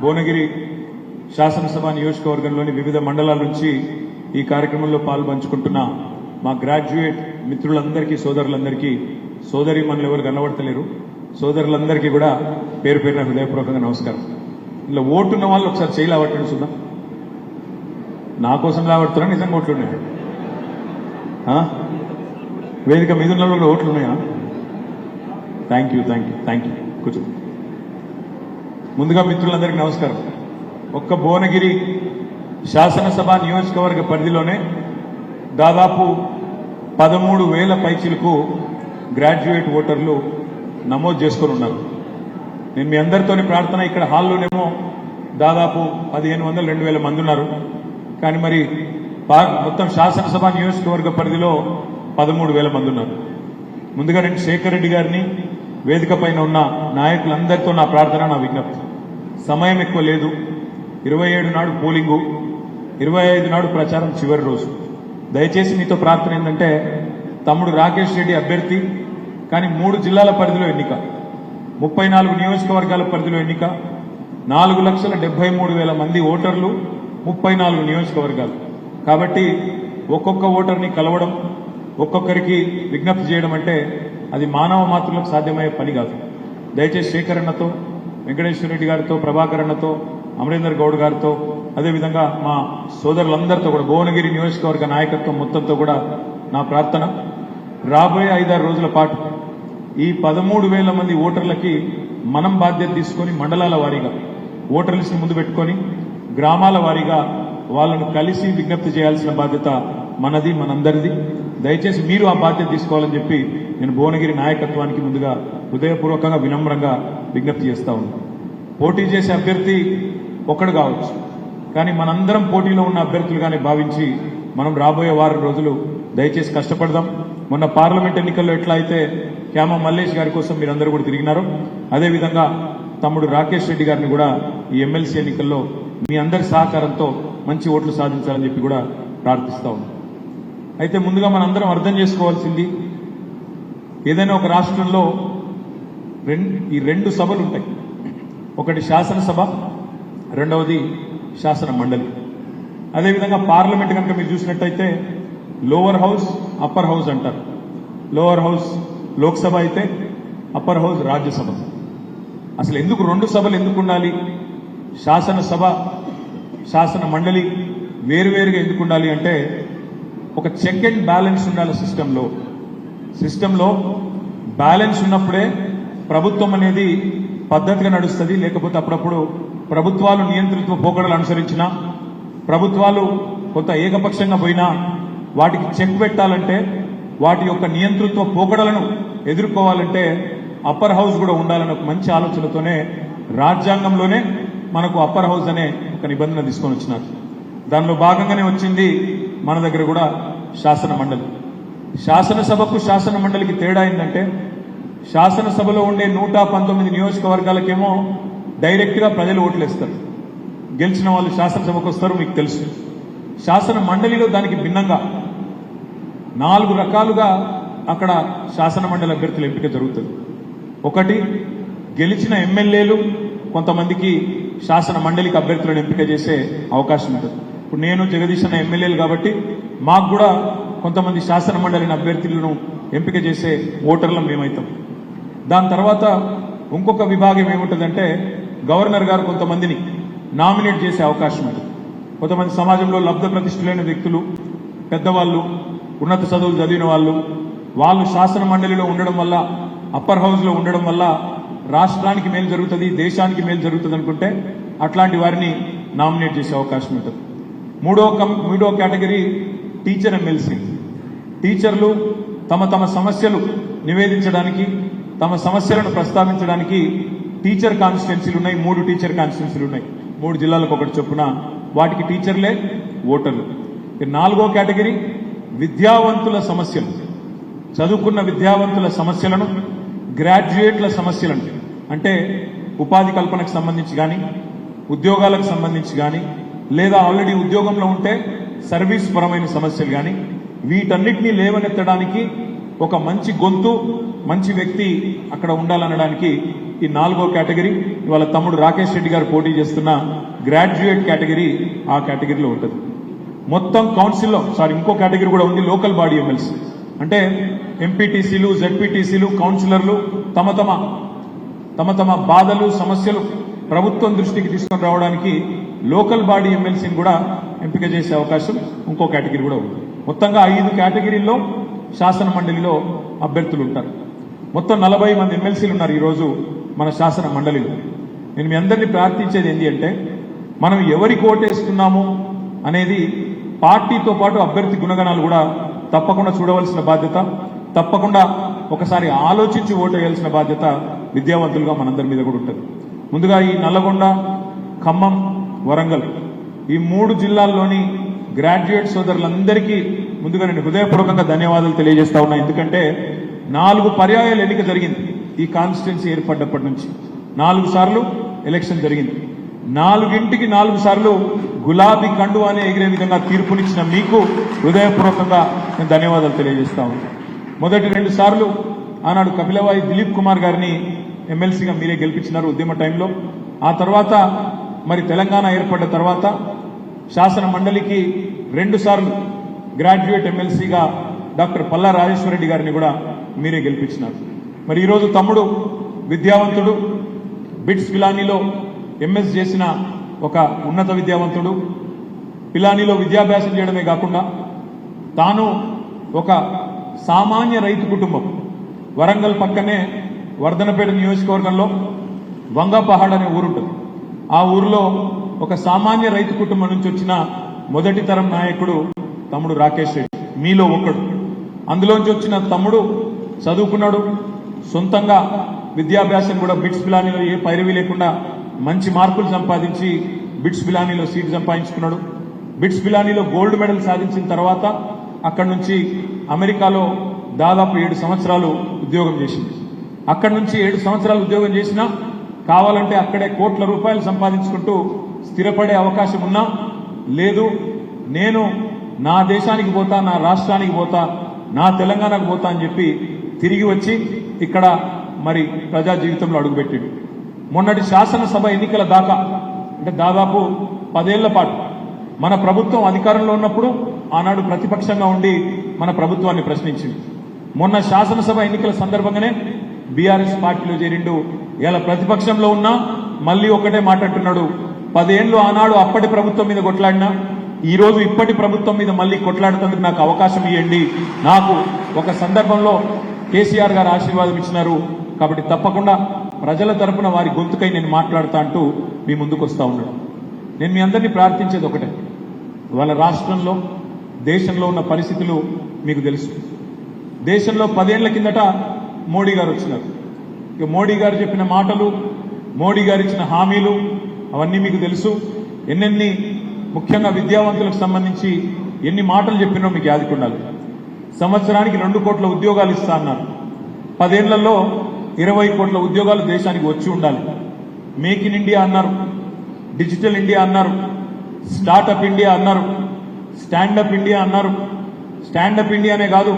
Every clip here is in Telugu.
భువనగిరి శాసనసభ నియోజకవర్గంలోని వివిధ మండలాల నుంచి ఈ కార్యక్రమంలో పాల్పంచుకుంటున్న మా గ్రాడ్యుయేట్ మిత్రులందరికీ సోదరులందరికీ సోదరి మనలు ఎవరు కనబడతలేరు సోదరులందరికీ కూడా పేరు పేరున హృదయపూర్వకంగా నమస్కారం. ఇలా ఓటున్న వాళ్ళు ఒకసారి చేయి లావట్టండి చూద్దాం. నా కోసం లావడుతున్నా నిజంగా ఓట్లున్నాయి వేదిక మీద ఉన్న వాళ్ళు ఓట్లు ఉన్నాయా? Thank you thank you thank you కూర్చో ముందుగా మిత్రులందరికీ నమస్కారం. ఒక్క భువనగిరి శాసనసభ నియోజకవర్గ పరిధిలోనే దాదాపు పదమూడు వేల పైచీలకు గ్రాడ్యుయేట్ ఓటర్లు నమోదు చేసుకొని ఉన్నారు. నేను మీ అందరితోని ప్రార్థన ఇక్కడ హాల్లోనేమో దాదాపు పదిహేను వందలు రెండు వేల మంది ఉన్నారు. కానీ మరి మొత్తం శాసనసభ నియోజకవర్గ పరిధిలో పదమూడు వేల మంది ఉన్నారు. ముందుగా నేను శేఖర్ రెడ్డి గారిని వేదిక పైన ఉన్న నాయకులందరితో నా ప్రార్థన నా విజ్ఞప్తి. సమయం ఎక్కువ లేదు. ఇరవై ఏడు నాడు పోలింగు ఇరవై ఐదు నాడు ప్రచారం చివరి రోజు. దయచేసి మీతో ప్రార్థన ఏంటంటే తమ్ముడు రాకేష్ రెడ్డి అభ్యర్థి కానీ మూడు జిల్లాల పరిధిలో ఎన్నిక ముప్పై నాలుగు నియోజకవర్గాల పరిధిలో ఎన్నిక నాలుగు లక్షల డెబ్బై మూడు వేల మంది ఓటర్లు ముప్పై నాలుగు నియోజకవర్గాలు. కాబట్టి ఒక్కొక్క ఓటర్ని కలవడం ఒక్కొక్కరికి విజ్ఞప్తి చేయడం అంటే అది మానవ మాతృలకు సాధ్యమయ్యే పని కాదు. దయచేసి సేకరణతో వెంకటేశ్వర రెడ్డి గారితో ప్రభాకర్ అన్నతో అమరేందర్ గౌడ్ గారితో అదేవిధంగా మా సోదరులందరితో కూడా భువనగిరి నియోజకవర్గ నాయకత్వం మొత్తంతో కూడా నా ప్రార్థన. రాబోయే ఐదారు రోజుల పాటు ఈ పదమూడు వేల మంది ఓటర్లకి మనం బాధ్యత తీసుకొని మండలాల వారీగా ఓటర్ ముందు పెట్టుకొని గ్రామాల వారీగా వాళ్ళను కలిసి విజ్ఞప్తి చేయాల్సిన బాధ్యత మనది మనందరిది. దయచేసి మీరు ఆ బాధ్యత తీసుకోవాలని చెప్పి నేను భువనగిరి నాయకత్వానికి ముందుగా హృదయపూర్వకంగా వినమ్రంగా విజ్ఞప్తి చేస్తూ ఉన్నాం. పోటీ చేసే అభ్యర్థి ఒక్కడు కావచ్చు. కానీ మనందరం పోటీలో ఉన్న అభ్యర్థులుగానే భావించి మనం రాబోయే వారం రోజులు దయచేసి కష్టపడదాం. మొన్న పార్లమెంట్ ఎన్నికల్లో ఎట్లా అయితే క్యామ మల్లేష్ గారి కోసం మీరందరూ కూడా తిరిగినారు అదేవిధంగా తమ్ముడు రాకేష్ రెడ్డి గారిని కూడా ఈ ఎమ్మెల్సీ ఎన్నికల్లో మీ అందరి సహకారంతో మంచి ఓట్లు సాధించాలని చెప్పి కూడా ప్రార్థిస్తా ఉన్నాం. అయితే ముందుగా మనందరం అర్థం చేసుకోవాల్సింది ఏదైనా ఒక రాష్ట్రంలో రెండు ఈ రెండు సభలు ఉంటాయి. ఒకటి శాసనసభ రెండవది శాసన మండలి. అదేవిధంగా పార్లమెంట్ కనుక మీరు చూసినట్టయితే లోవర్ హౌస్ అప్పర్ హౌస్ అంటారు. లోవర్ హౌస్ లోక్సభ అయితే అప్పర్ హౌస్ రాజ్యసభ. అసలు ఎందుకు రెండు సభలు ఎందుకు ఉండాలి? శాసనసభ శాసన మండలి వేరువేరుగా ఎందుకు ఉండాలి అంటే ఒక చెక్ అండ్ బ్యాలెన్స్ ఉండాలి సిస్టంలో. సిస్టంలో బ్యాలెన్స్ ఉన్నప్పుడే ప్రభుత్వం అనేది పద్ధతిగా నడుస్తుంది లేకపోతే అప్పుడప్పుడు ప్రభుత్వాలు నియంత్రిత్వ పోకడలు అనుసరించిన ప్రభుత్వాలు కొంత ఏకపక్షంగా పోయినా వాటికి చెక్ పెట్టాలంటే వాటి యొక్క నియంతృత్వ పోకడలను ఎదుర్కోవాలంటే అప్పర్ హౌస్ కూడా ఉండాలని ఒక మంచి ఆలోచనతోనే రాజ్యాంగంలోనే మనకు అప్పర్ హౌస్ అనే ఒక నిబంధన తీసుకొని వచ్చినారు. దానిలో భాగంగానే వచ్చింది మన దగ్గర కూడా శాసన మండలి. శాసనసభకు శాసన మండలికి తేడా ఏంటంటే శాసనసభలో ఉండే నూట పంతొమ్మిది నియోజకవర్గాలకేమో డైరెక్ట్గా ప్రజలు ఓట్లేస్తారు. గెలిచిన వాళ్ళు శాసనసభకు వస్తారు మీకు తెలుసు. శాసన మండలిలో దానికి భిన్నంగా నాలుగు రకాలుగా అక్కడ శాసన మండలి అభ్యర్థుల ఎంపిక జరుగుతుంది. ఒకటి గెలిచిన ఎమ్మెల్యేలు కొంతమందికి శాసన మండలికి అభ్యర్థులను ఎంపిక చేసే అవకాశం ఉంటుంది. ఇప్పుడు నేను జగదీష్ అన్న ఎమ్మెల్యేలు కాబట్టి మాకు కూడా కొంతమంది శాసన మండలిని అభ్యర్థులను ఎంపిక చేసే ఓటర్లం మేమవుతాం దాని తర్వాత ఇంకొక విభాగం ఏముంటుందంటే గవర్నర్ గారు కొంతమందిని నామినేట్ చేసే అవకాశం ఉంది కొంతమంది సమాజంలో లబ్ధ ప్రతిష్ఠులైన వ్యక్తులు పెద్దవాళ్ళు ఉన్నత చదువులు చదివిన వాళ్ళు వాళ్ళు శాసన మండలిలో ఉండడం వల్ల అప్పర్ హౌస్లో ఉండడం వల్ల రాష్ట్రానికి మేలు జరుగుతుంది దేశానికి మేలు జరుగుతుంది అనుకుంటే అట్లాంటి వారిని నామినేట్ చేసే అవకాశం ఉంటుంది. మూడో కం మూడో కేటగిరీ టీచర్ ఎమ్మెల్సీ. టీచర్లు తమ తమ సమస్యలు నివేదించడానికి తమ సమస్యలను ప్రస్తావించడానికి టీచర్ కాన్స్టిట్యున్సీలు ఉన్నాయి మూడు టీచర్ కాన్స్టిట్యున్సీలు ఉన్నాయి. మూడు జిల్లాలకు ఒకటి చొప్పున వాటికి టీచర్లే ఓటర్లు. నాలుగో కేటగిరీ విద్యావంతుల సమస్యలు. చదువుకున్న విద్యావంతుల సమస్యలను గ్రాడ్యుయేట్ల సమస్యలను. అంటే ఉపాధి కల్పనకు సంబంధించి కానీ ఉద్యోగాలకు సంబంధించి కానీ లేదా ఆల్రెడీ ఉద్యోగంలో ఉంటే సర్వీస్ పరమైన సమస్యలు కానీ వీటన్నిటినీ లేవనెత్తడానికి ఒక మంచి గొంతు మంచి వ్యక్తి అక్కడ ఉండాలనడానికి ఈ నాలుగో కేటగిరీ ఇవాళ తమ్ముడు రాకేష్ రెడ్డి గారు పోటీ చేస్తున్న గ్రాడ్యుయేట్ కేటగిరీ ఆ కేటగిరీలో ఉంటుంది. మొత్తం కౌన్సిల్లో సారీ ఇంకో కేటగిరీ కూడా ఉంది లోకల్ బాడీ ఎమ్మెల్సీ. అంటే ఎంపీటీసీలు జెడ్పీటీసీలు కౌన్సిలర్లు తమ తమ తమ తమ బాధలు సమస్యలు ప్రభుత్వం దృష్టికి తీసుకొని రావడానికి లోకల్ బాడీ ఎమ్మెల్సీని కూడా ఎంపిక చేసే అవకాశం ఇంకో కేటగిరీ కూడా ఉంది. మొత్తంగా ఐదు కేటగిరీల్లో శాసన మండలిలో అభ్యర్థులు ఉంటారు. మొత్తం నలభై మంది ఎమ్మెల్సీలు ఉన్నారు ఈరోజు మన శాసన మండలిలో. నేను మీ అందరినీ ప్రార్థించేది ఏంటి అంటే మనం ఎవరికి ఓటేస్తున్నాము అనేది పార్టీతో పాటు అభ్యర్థి గుణగణాలు కూడా తప్పకుండా చూడవలసిన బాధ్యత తప్పకుండా ఒకసారి ఆలోచించి ఓటు వేయాల్సిన బాధ్యత విద్యావంతులుగా మనందరి మీద కూడా ఉంటుంది. ముందుగా ఈ నల్లగొండ ఖమ్మం వరంగల్ ఈ మూడు జిల్లాల్లోని గ్రాడ్యుయేట్ సోదరులందరికీ ముందుగా నేను హృదయపూర్వకంగా ధన్యవాదాలు తెలియజేస్తా ఉన్నా. ఎందుకంటే నాలుగు పర్యాయాలు ఎన్నిక జరిగింది. ఈ కాన్స్టిట్యున్సీ ఏర్పడ్డప్పటి నుంచి నాలుగు సార్లు ఎలక్షన్ జరిగింది. నాలుగింటికి నాలుగు సార్లు గులాబీ కండు అనే ఎగిరే విధంగా తీర్పునిచ్చిన మీకు హృదయపూర్వకంగా నేను ధన్యవాదాలు తెలియజేస్తా మొదటి రెండు సార్లు ఆనాడు కపిలవాయి దిలీప్ కుమార్ గారిని ఎమ్మెల్సీగా మీరే గెలిపించినారు ఉద్యమ టైంలో. ఆ తర్వాత మరి తెలంగాణ ఏర్పడ్డ తర్వాత శాసన మండలికి రెండు సార్లు గ్రాడ్యుయేట్ ఎమ్మెల్సీగా డాక్టర్ పల్లా రాజేశ్వరరెడ్డి గారిని కూడా మీరే గెలిపించినారు. మరి ఈరోజు తమ్ముడు విద్యావంతుడు బిట్స్ పిలానీలో ఎంఎస్ చేసిన ఒక ఉన్నత విద్యావంతుడు పిలానీలో విద్యాభ్యాసం చేయడమే కాకుండా తాను ఒక సామాన్య రైతు కుటుంబం. వరంగల్ పక్కనే వర్ధనపేట నియోజకవర్గంలో వంగపహాడ్ అనే ఊరుంటుంది. ఆ ఊరిలో ఒక సామాన్య రైతు కుటుంబం నుంచి వచ్చిన మొదటి తరం నాయకుడు తమ్ముడు రాకేష్ రెడ్డి. మీలో ఒకడు. అందులోంచి వచ్చిన తమ్ముడు చదువుకున్నాడు. సొంతంగా విద్యాభ్యాసం కూడా బిట్స్ బిలానీలో ఏ పైరవి లేకుండా మంచి మార్కులు సంపాదించి బిట్స్ బిలానీలో సీట్ సంపాదించుకున్నాడు. బిట్స్ బిలానీలో గోల్డ్ మెడల్ సాధించిన తర్వాత అక్కడి నుంచి అమెరికాలో దాదాపు ఏడు సంవత్సరాలు ఉద్యోగం చేసింది. అక్కడి నుంచి ఏడు సంవత్సరాలు ఉద్యోగం చేసినా కావాలంటే అక్కడే కోట్ల రూపాయలు సంపాదించుకుంటూ స్థిరపడే అవకాశం ఉన్నా లేదు నేను నా దేశానికి పోతా నా రాష్ట్రానికి పోతా నా తెలంగాణకు పోతా అని చెప్పి తిరిగి వచ్చి ఇక్కడ మరి ప్రజా జీవితంలో అడుగుపెట్టాడు. మొన్నటి శాసనసభ ఎన్నికల దాకా అంటే దాదాపు పదేళ్ళ పాటు మన ప్రభుత్వం అధికారంలో ఉన్నప్పుడు ఆనాడు ప్రతిపక్షంగా ఉండి మన ప్రభుత్వాన్ని ప్రశ్నించింది. మొన్న శాసనసభ ఎన్నికల సందర్భంగానే బీఆర్ఎస్ పార్టీలో చేరిండు. ఇలా ప్రతిపక్షంలో ఉన్నా మళ్ళీ ఒకటే మాట్లాడుతున్నాడు. పదేళ్ళు ఆనాడు అప్పటి ప్రభుత్వం మీద కొట్లాడినా ఈరోజు ఇప్పటి ప్రభుత్వం మీద మళ్ళీ కొట్లాడుతందుకు నాకు అవకాశం ఇవ్వండి నాకు ఒక సందర్భంలో కేసీఆర్ గారు ఆశీర్వాదం ఇచ్చినారు. కాబట్టి తప్పకుండా ప్రజల తరపున వారి గొంతుకై నేను మాట్లాడుతా అంటూ మీ ముందుకు వస్తూ ఉన్నాడు. నేను మీ అందరినీ ప్రార్థించేది ఒకటే. వాళ్ళ రాష్ట్రంలో దేశంలో ఉన్న పరిస్థితులు మీకు తెలుసు. దేశంలో పదేళ్ళ కిందట మోడీ గారు వచ్చినారు. ఇక మోడీ గారు చెప్పిన మాటలు మోడీ గారు ఇచ్చిన హామీలు అవన్నీ మీకు తెలుసు. ఎన్నెన్ని ముఖ్యంగా విద్యావంతులకు సంబంధించి ఎన్ని మాటలు చెప్పినో మీకు యాదికుండాలి. సంవత్సరానికి రెండు కోట్ల ఉద్యోగాలు ఇస్తా అన్నారు. పదేళ్ళలో ఇరవై కోట్ల ఉద్యోగాలు దేశానికి వచ్చి ఉండాలి. మేక్ ఇన్ ఇండియా అన్నారు. డిజిటల్ ఇండియా అన్నారు. స్టార్టప్ ఇండియా అన్నారు. స్టాండప్ ఇండియా అన్నారు. స్టాండప్ ఇండియానే కాదు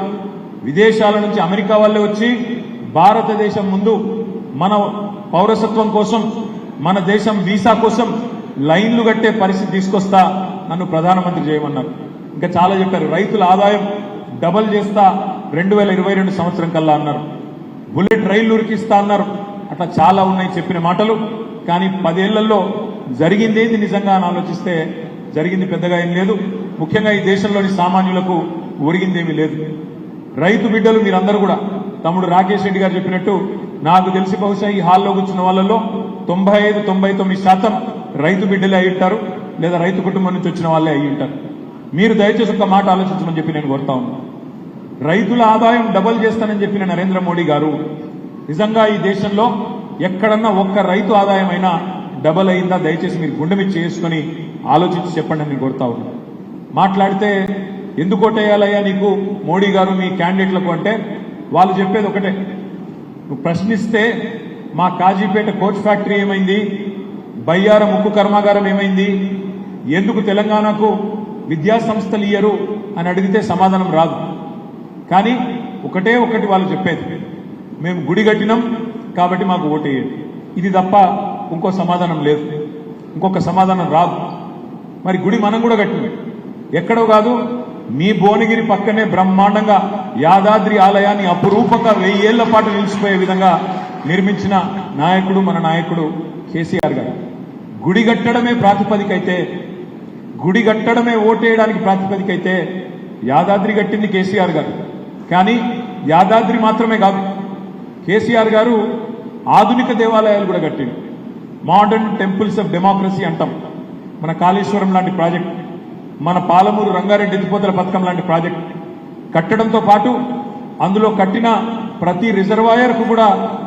విదేశాల నుంచి అమెరికా వాళ్ళే వచ్చి భారతదేశం ముందు మన పౌరసత్వం కోసం మన దేశం వీసా కోసం లైన్లు కట్టే పరిస్థితి తీసుకొస్తా నన్ను ప్రధానమంత్రి చేయమన్నారు. ఇంకా చాలా చెప్పారు. రైతుల ఆదాయం డబల్ చేస్తా రెండు వేల ఇరవై రెండు సంవత్సరం కల్లా అన్నారు. బుల్లెట్ రైళ్ళు ఉరికిస్తా అన్నారు. అట్లా చాలా ఉన్నాయి చెప్పిన మాటలు. కానీ పదేళ్ళలో జరిగిందేంది నిజంగా అని ఆలోచిస్తే జరిగింది పెద్దగా ఏం లేదు. ముఖ్యంగా ఈ దేశంలోని సామాన్యులకు ఒరిగిందేమీ లేదు. రైతు బిడ్డలు మీరందరూ కూడా తమ్ముడు రాకేష్ రెడ్డి గారు చెప్పినట్టు నాకు తెలిసి బహుశా ఈ హాల్లో కూర్చున్న వాళ్ళలో తొంభై ఐదు తొంభై తొమ్మిది శాతం రైతు బిడ్డలే అయి ఉంటారు లేదా రైతు కుటుంబం నుంచి వచ్చిన వాళ్ళే అయి ఉంటారు. మీరు దయచేసి ఒక మాట ఆలోచించమని చెప్పి నేను కోరుతా ఉన్నాను. రైతుల ఆదాయం డబల్ చేస్తానని చెప్పిన నరేంద్ర మోడీ గారు నిజంగా ఈ దేశంలో ఎక్కడన్నా ఒక్క రైతు ఆదాయం అయినా డబల్ అయిందా? దయచేసి మీరు గుండెమి మీద చేసుకొని ఆలోచించి చెప్పండి అని కోరుతా మాట్లాడితే ఎందుకు ఓటేయాలయ్యా నీకు? మోడీ గారు మీ క్యాండిడేట్లకు అంటే వాళ్ళు చెప్పేది ఒకటే. నువ్వు ప్రశ్నిస్తే మా కాజీపేట కోచ్ ఫ్యాక్టరీ ఏమైంది? బయ్యార ముక్కు కర్మాగారం ఏమైంది? ఎందుకు తెలంగాణకు విద్యాసంస్థలు ఇయ్యరు? అని అడిగితే సమాధానం రాదు. కానీ ఒకటే ఒకటి వాళ్ళు చెప్పేది. మేము గుడి కట్టినాం కాబట్టి మాకు ఓటేయండి. ఇది తప్ప ఇంకో సమాధానం లేదు. ఇంకొక సమాధానం రాదు. మరి గుడి మనం కూడా కట్టింది ఎక్కడో కాదు మీ భువనగిరి పక్కనే బ్రహ్మాండంగా యాదాద్రి ఆలయాన్ని అపురూపంగా వెయ్యేళ్ళ పాటు నిలిచిపోయే విధంగా నిర్మించిన నాయకుడు మన నాయకుడు కేసీఆర్ గారు. గుడి కట్టడమే ప్రాతిపదిక అయితే గుడి కట్టడమే ఓటేయడానికి ప్రాతిపదిక అయితే యాదాద్రి కట్టింది కేసీఆర్ గారు. కానీ యాదాద్రి మాత్రమే కాదు కేసీఆర్ గారు ఆధునిక దేవాలయాలు కూడా కట్టిండు. మోడర్న్ టెంపుల్స్ ఆఫ్ డెమోక్రసీ అంటాం. మన కాళేశ్వరం లాంటి ప్రాజెక్ట్ మన పాలమూరు రంగారెడ్డి ఎత్తిపోతల పథకం లాంటి ప్రాజెక్ట్ కట్టడంతో పాటు అందులో కట్టిన ప్రతి రిజర్వాయర్కు కూడా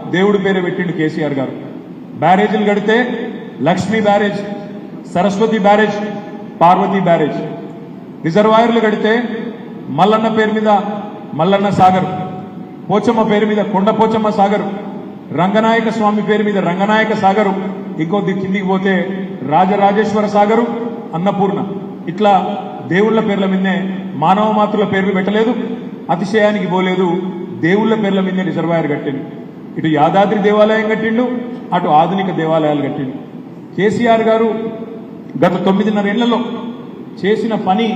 దేవుడి పేరు పెట్టిండు కేసీఆర్ గారు. బ్యారేజీలు కడితే Lakshmi barrage Saraswati barrage Parvati barrage. రిజర్వాయర్లు కడితే మల్లన్న పేరు మీద మల్లన్న సాగర్. పోచమ్మ పేరు మీద కొండ పోచమ్మ సాగర్. రంగనాయక స్వామి పేరు మీద రంగనాయక సాగరు. ఇంకో కిందికి పోతే రాజరాజేశ్వర సాగరు అన్నపూర్ణ. ఇట్లా దేవుళ్ళ పేర్ల మీదనే మానవ మాతృల పేర్లు పెట్టలేదు అతిశయానికి పోలేదు దేవుళ్ళ పేర్ల మీదనే రిజర్వాయర్ కట్టిండు. ఇటు యాదాద్రి దేవాలయం కట్టిండు అటు ఆధునిక దేవాలయాలు కట్టిండు. కేసీఆర్ గారు గత తొమ్మిదిన్నర ఏళ్ళలో చేసిన పని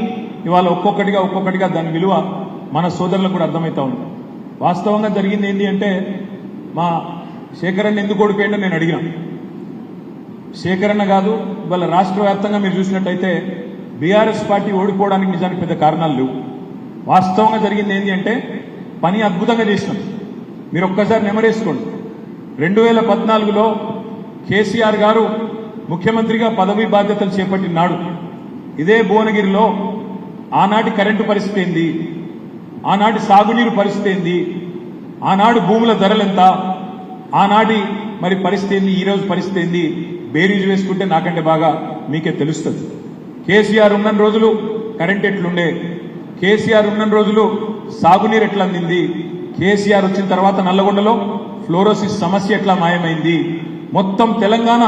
ఇవాళ ఒక్కొక్కటిగా ఒక్కొక్కటిగా దాని విలువ మన సోదరులకు కూడా అర్థమవుతా ఉంది. వాస్తవంగా జరిగింది ఏంటి అంటే మా శేఖరన్న ఎందుకు ఓడిపోయిండో నేను అడిగిన. శేఖరన్న కాదు ఇవాళ రాష్ట్ర వ్యాప్తంగా మీరు చూసినట్టయితే బీఆర్ఎస్ పార్టీ ఓడిపోవడానికి నిజానికి పెద్ద కారణాలు లేవు. వాస్తవంగా జరిగింది ఏంటి అంటే పని అద్భుతంగా చేసినాం. మీరు ఒక్కసారి నెమరేసుకోండి. రెండు వేల పద్నాలుగులో కేసీఆర్ గారు ముఖ్యమంత్రిగా పదవి బాధ్యతలు చేపట్టినాడు ఇదే భువనగిరిలో ఆనాటి కరెంటు పరిస్థితి ఏంది? ఆనాటి సాగునీరు పరిస్థితి ఏంది? ఆనాడు భూముల ధరలెంత? ఆనాటి మరి పరిస్థితి ఏంది? ఈ రోజు పరిస్థితి ఏంది? బేరీజ్ వేసుకుంటే నాకంటే బాగా మీకే తెలుస్తుంది. కేసీఆర్ ఉన్న రోజులు కరెంట్ ఎట్లుండే? కేసీఆర్ ఉన్న రోజులు సాగునీరు ఎట్లా అందింది కేసీఆర్ వచ్చిన తర్వాత నల్లగొండలో ఫ్లోరోసిస్ సమస్య ఎట్లా మాయమైంది? మొత్తం తెలంగాణ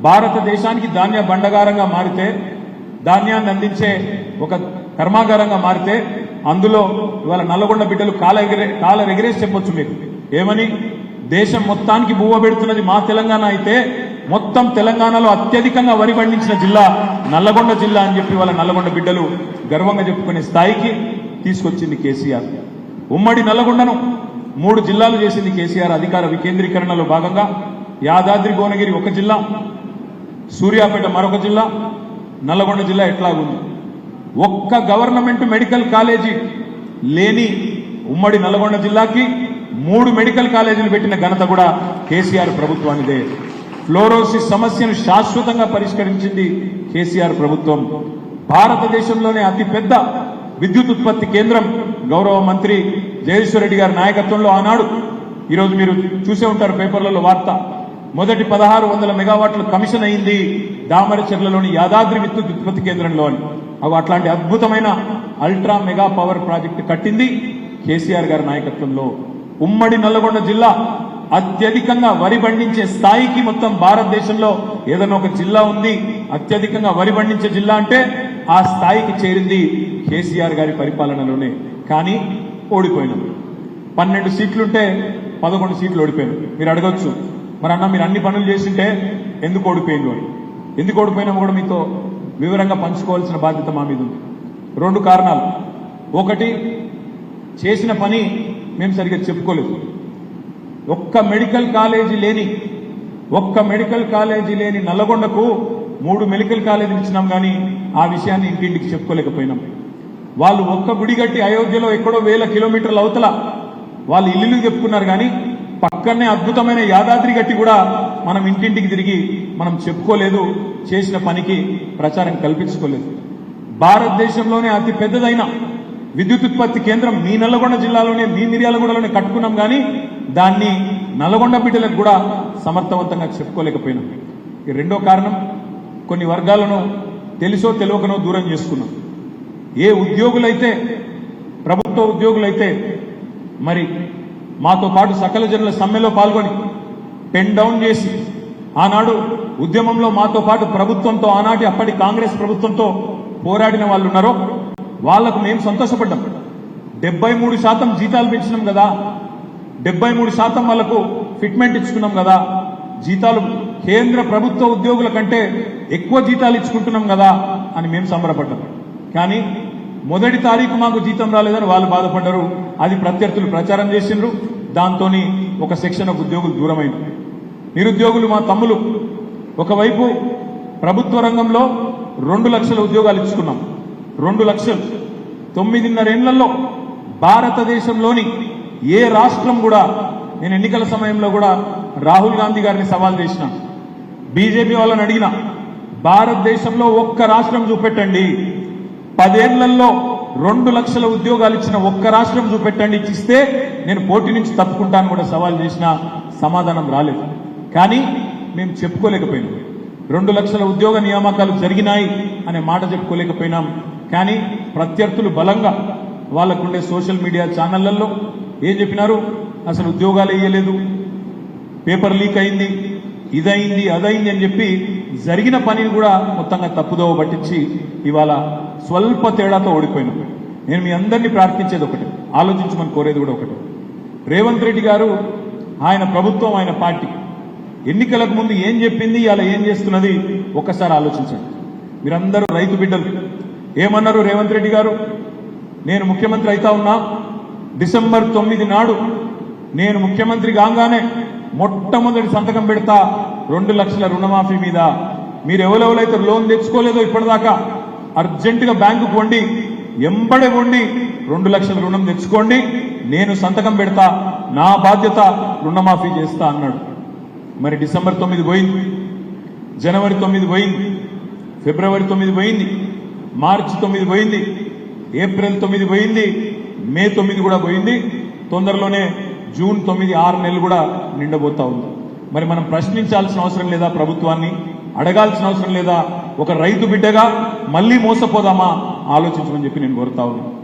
భారతదేశానికి ధాన్య బండగారంగా మారితే ధాన్యాన్ని అందించే ఒక కర్మాగారంగా మారితే అందులో ఇవాళ నల్లగొండ బిడ్డలు కాల ఎగిరే కాల ఎగిరేసి చెప్పొచ్చు మీకు. ఏమని? దేశం మొత్తానికి బువ్వ పెడుతున్నది మా తెలంగాణ అయితే మొత్తం తెలంగాణలో అత్యధికంగా వరి పండించిన జిల్లా నల్లగొండ జిల్లా అని చెప్పి వాళ్ళ నల్లగొండ బిడ్డలు గర్వంగా చెప్పుకునే స్థాయికి తీసుకొచ్చింది కేసీఆర్. ఉమ్మడి నల్లగొండను మూడు జిల్లాలు చేసింది కేసీఆర్ అధికార వికేంద్రీకరణలో భాగంగా. యాదాద్రి భువనగిరి ఒక జిల్లా సూర్యాపేట మరొక జిల్లా నల్లగొండ జిల్లా ఎట్లాగుంది? ఒక్క గవర్నమెంట్ మెడికల్ కాలేజీ లేని ఉమ్మడి నల్గొండ జిల్లాకి మూడు మెడికల్ కాలేజీలు పెట్టిన ఘనత కూడా కేసీఆర్ ప్రభుత్వానిదే. ఫ్లోరోసిస్ సమస్యను శాశ్వతంగా పరిష్కరించింది కేసీఆర్ ప్రభుత్వం. భారతదేశంలోనే అతిపెద్ద విద్యుత్ ఉత్పత్తి కేంద్రం గౌరవ మంత్రి జగదీశ్వర్ రెడ్డి గారి నాయకత్వంలో ఆనాడు. ఈరోజు మీరు చూసే ఉంటారు పేపర్లలో వార్త. మొదటి పదహారు వందల మెగావాట్లు కమిషన్ అయింది. దామరచర్లలోని యాదాద్రి విద్యుత్ ఉత్పత్తి కేంద్రంలో అని. అవి అట్లాంటి అద్భుతమైన అల్ట్రా మెగా పవర్ ప్రాజెక్టు కట్టింది కేసీఆర్ గారి నాయకత్వంలో. ఉమ్మడి నల్లగొండ జిల్లా అత్యధికంగా వరి పండించే స్థాయికి మొత్తం భారతదేశంలో ఏదైనా ఒక జిల్లా ఉంది. అత్యధికంగా వరి పండించే జిల్లా అంటే ఆ స్థాయికి చేరింది కేసీఆర్ గారి పరిపాలనలోనే. కానీ ఓడిపోయినాం. పన్నెండు సీట్లుంటే పదకొండు సీట్లు ఓడిపోయాను. మీరు అడగొచ్చు. మరి అన్న మీరు అన్ని పనులు చేసింటే ఎందుకు ఓడిపోయింది అని. ఎందుకు ఓడిపోయినా కూడా మీతో వివరంగా పంచుకోవాల్సిన బాధ్యత మా మీద ఉంది. రెండు కారణాలు. ఒకటి చేసిన పని మేము సరిగ్గా చెప్పుకోలేదు. ఒక్క మెడికల్ కాలేజీ లేని ఒక్క మెడికల్ కాలేజీ లేని నల్లగొండకు మూడు మెడికల్ కాలేజీలు ఇచ్చినాం కానీ ఆ విషయాన్ని ఇంటింటికి చెప్పుకోలేకపోయినాం. వాళ్ళు ఒక్క గుడి కట్టి అయోధ్యలో ఎక్కడో వేల కిలోమీటర్ల అవతల వాళ్ళు ఇల్లు చెప్పుకున్నారు కానీ పక్కనే అద్భుతమైన యాదాద్రి గట్టి కూడా మనం ఇంటింటికి తిరిగి మనం చెప్పుకోలేదు. చేసిన పనికి ప్రచారం కల్పించుకోలేదు. భారతదేశంలోనే అతి పెద్దదైన విద్యుత్ ఉత్పత్తి కేంద్రం మీ నల్లగొండ జిల్లాలోనే మీ మిర్యాలగూడలోనే కట్టుకున్నాం కానీ దాన్ని నల్లగొండ బిడ్డలకు కూడా సమర్థవంతంగా చెప్పుకోలేకపోయినాం. ఈ రెండో కారణం కొన్ని వర్గాలను తెలుసో తెలియకనో దూరం చేసుకున్నాం. ఏ ఉద్యోగులైతే ప్రభుత్వ ఉద్యోగులైతే మరి మాతో పాటు సకల జనుల సమ్మెలో పాల్గొని పెన్ డౌన్ చేసి ఆనాడు ఉద్యమంలో మాతో పాటు ప్రభుత్వంతో ఆనాటి అప్పటి కాంగ్రెస్ ప్రభుత్వంతో పోరాడిన వాళ్ళు ఉన్నారో వాళ్ళకు మేము సంతోషపడ్డాం. డెబ్బై మూడు శాతం జీతాలు పెంచినాం కదా. డెబ్బై మూడు శాతం వాళ్ళకు ఫిట్మెంట్ ఇచ్చుకున్నాం కదా. జీతాలు కేంద్ర ప్రభుత్వ ఉద్యోగుల కంటే ఎక్కువ జీతాలు ఇచ్చుకుంటున్నాం కదా అని మేము సంబరపడ్డాం. కానీ మొదటి తారీఖు మాకు జీతం రాలేదని వాళ్ళు బాధపడ్డారు. అది ప్రత్యర్థులు ప్రచారం చేసిండ్రు. దాంతో ఒక సెక్షన్ ఆఫ్ ఉద్యోగులు దూరమైంది నిరుద్యోగులు మా తమ్ములు. ఒకవైపు ప్రభుత్వ రంగంలో రెండు లక్షల ఉద్యోగాలు ఇచ్చుకున్నాం. రెండు లక్షలు. తొమ్మిదిన్నరేళ్ళలో భారతదేశంలోని ఏ రాష్ట్రం కూడా నేను ఎన్నికల సమయంలో కూడా రాహుల్ గాంధీ గారిని సవాల్ చేసిన. బీజేపీ వాళ్ళని అడిగిన. భారతదేశంలో ఒక్క రాష్ట్రం చూపెట్టండి. పదేళ్ళలో రెండు లక్షల ఉద్యోగాలు ఇచ్చిన ఒక్క రాష్ట్రం చూపెట్టండి. ఇచ్చిస్తే నేను పోటీ నుంచి తప్పుకుంటాను కూడా సవాల్ చేసిన సమాధానం రాలేదు. కానీ మేము చెప్పుకోలేకపోయినాం. రెండు లక్షల ఉద్యోగ నియామకాలు జరిగినాయి అనే మాట చెప్పుకోలేకపోయినాం. కానీ ప్రత్యర్థులు బలంగా వాళ్ళకుండే సోషల్ మీడియా ఛానళ్ళలో ఏం చెప్పినారు? అసలు ఉద్యోగాలు వేయలేదు పేపర్ లీక్ అయింది ఇదైంది అదైంది అని చెప్పి జరిగిన పనిని కూడా మొత్తంగా తప్పుదోవ పట్టించి ఇవాళ స్వల్ప తేడాతో ఓడిపోయినాం. నేను మీ అందరినీ ప్రార్థించేది ఒకటి ఆలోచించమని కోరేది కూడా ఒకటి. రేవంత్ రెడ్డి గారు ఆయన ప్రభుత్వం ఆయన పార్టీ ఎన్నికలకు ముందు ఏం చెప్పింది ఇలా ఏం చేస్తున్నది ఒక్కసారి ఆలోచించండి. మీరందరూ రైతు బిడ్డలు. ఏమన్నారు రేవంత్ రెడ్డి గారు? నేను ముఖ్యమంత్రి అయితా ఉన్నా. డిసెంబర్ తొమ్మిది నాడు నేను ముఖ్యమంత్రి కాగానే మొట్టమొదటి సంతకం పెడతా రెండు లక్షల రుణమాఫీ మీద. మీరు ఎవరెవరైతే లోన్ తెచ్చుకోలేదో ఇప్పటిదాకా అర్జెంటుగా బ్యాంకుకు వండి ఎంబడే వండి రెండు లక్షల రుణం తెచ్చుకోండి. నేను సంతకం పెడతా నా బాధ్యత రుణమాఫీ చేస్తా అన్నాడు. మరి డిసెంబర్ తొమ్మిది పోయింది. జనవరి తొమ్మిది పోయింది. ఫిబ్రవరి తొమ్మిది పోయింది. మార్చి తొమ్మిది పోయింది. ఏప్రిల్ తొమ్మిది పోయింది. మే తొమ్మిది కూడా పోయింది. తొందరలోనే జూన్ తొమ్మిది ఆరు నెలలు కూడా నిండబోతా ఉంది. మరి మనం ప్రశ్నించాల్సిన అవసరం లేదా ప్రభుత్వాన్ని? అడగాల్సిన అవసరం లేదా? ఒక రైతు బిడ్డగా మళ్ళీ మోసపోదామా? ఆలోచించమని చెప్పి నేను కోరుతా ఉన్నాను.